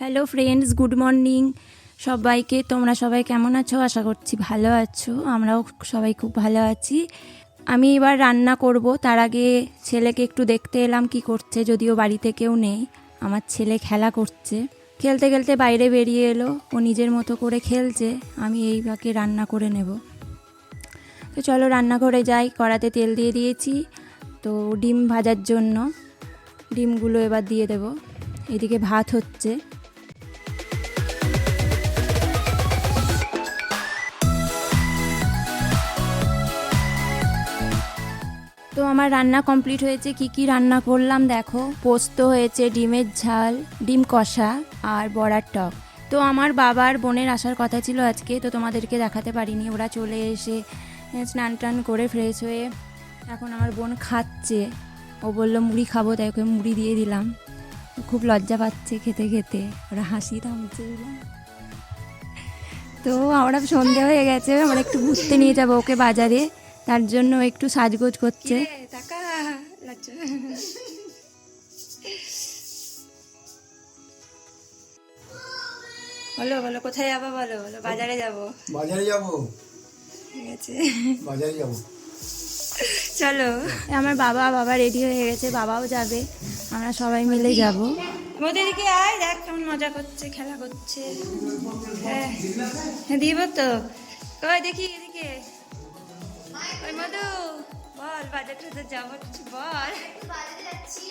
Hello friends good morning সবাইকে, তোমরা সবাই কেমন আছো? আশা করছি ভালো আছো। আমরাও সবাই খুব ভালো আছি। আমি এবার রান্না করব। তার আগে ছেলেকে একটু দেখতে এলাম কি করছে, যদিও বাড়িতে কেউ নেই। আমার ছেলে খেলা করছে। খেলতে খেলতে বাইরে বেরিয়ে এলো। ও নিজের মতো করে খেলছে। আমি এই বাকে রান্না করে নেব। তো চলো রান্নাঘরে যাই। কড়াতে তেল দিয়ে দিয়েছি। তো ডিম ভাজার জন্য ডিমগুলো এবার দিয়ে দেব। এদিকে ভাত হচ্ছে। তো আমার রান্না কমপ্লিট হয়েছে। কি কি রান্না করলাম দেখো? পোস্ত হয়েছে, ডিমের ঝাল, ডিম কষা আর বড়ার টক। তো আমার বাবার বোনের আসার কথা ছিল আজকে, তো তোমাদেরকে দেখাতে পারিনি। ওরা চলে এসে স্নান টান করে ফ্রেশ হয়ে এখন আমার বোন খাচ্ছে। ও বলল, মুড়ি খাব। তাই ওকে মুড়ি দিয়ে দিলাম। খুব লজ্জা পাচ্ছে খেতে খেতে। ওরা হাসি থামছে। তো আমরা সন্ধে হয়ে গেছে, আমরা একটু ঘুরতে নিয়ে যাব ওকে বাজারে। তার জন্য একটু সাজগোজ করছে। বলো বলো কোথায় যাব বলো? বলো বাজারে যাব। বাজারে যাব। ঠিক আছে। বাজারে যাব। চলো। আমার বাবা বাবা রেডি হয়ে গেছে বাবাও যাবে। আমরা সবাই মিলে যাব। মোদের দিকে আয় দেখ কেমন মজা করছে খেলা করছে। হ্যাঁ হ্যাঁ দিব তো। কই দেখি এদিকে। ওই মধু বল বাজার টাজার যাব কিছু বল। বাজারে যাচ্ছি।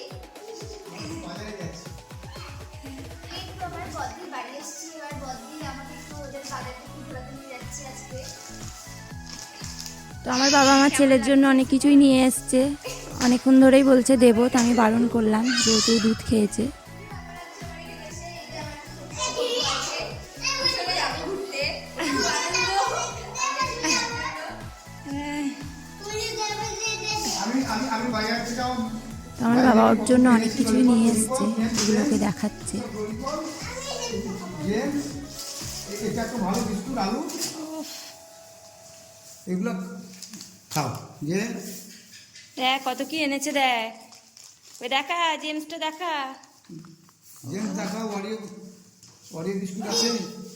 এই তো আমার বদ্দির বাড়ি এসেছি এবার বদ্দি আমাকে একটু ওদের বাজারে ঘোরাতে নিয়ে যাচ্ছি আজকে। তো আমার বাবা আমার ছেলের জন্য অনেক কিছুই নিয়ে এসছে। অনেকক্ষণ ধরেই বলছে দেবো তো আমি বারণ করলাম যেহেতু দুধ খেয়েছে। তো আমার বাবা ওর জন্য অনেক কিছুই নিয়ে এসছে এগুলোকে দেখাচ্ছে। এগুলো খাও যে দেখ কত কি এনেছে দেখ। ওই দেখা জেমসটা দেখা। যে দেখাও অরিও অরিও বিস্কুট আছে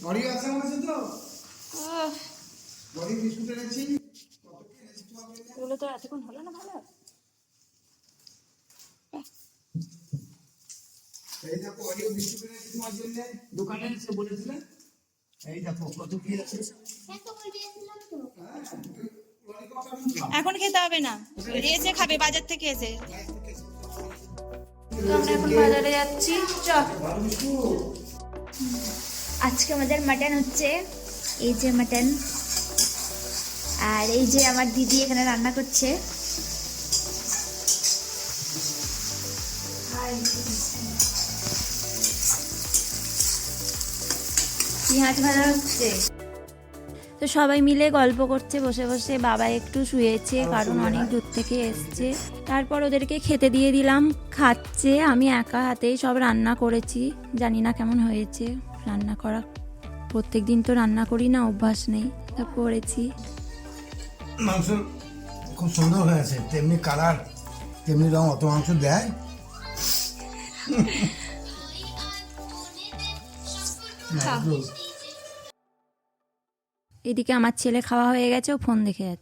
অরিও আছে আমার কাছে তো অরিও বিস্কুট এনেছি কত কি এনেছি তোমাকে এগুলো তো এতক্ষণ হলো না ভালো? এই দেখো বিস্কুট তোমার জন্য দোকানে এসে বলেছিলে। এই দেখো কত কি আছে। এখন খেতে হবে না। এসে খাবে বাজার থেকে এসে। তো আমরা এখন বাজারে যাচ্ছি। চ আজকে আমাদের মাটন হচ্ছে এই যে মাটন আর এই যে আমার দিদি এখানে রান্না করছে। পেঁয়াজ ভাজা হচ্ছে? তো সবাই মিলে গল্প করছে বসে বসে। বাবা একটু শুয়েছে কারণ অনেক দূর থেকে এসছে। তারপর ওদেরকে খেতে দিয়ে দিলাম খাচ্ছে। আমি একা হাতেই সব রান্না করেছি। জানি না কেমন হয়েছে। রান্না করা প্রত্যেক দিন তো রান্না করি না অভ্যাস নেই। তা করেছি। মাংস খুব সুন্দর হয়েছে। তেমনি কালার তেমনি রং অত মাংস দেয়? না, এগুলো- এদিকে আমার ছেলে খাওয়া হয়ে গেছে ও ফোন দেখে যাচ্ছে।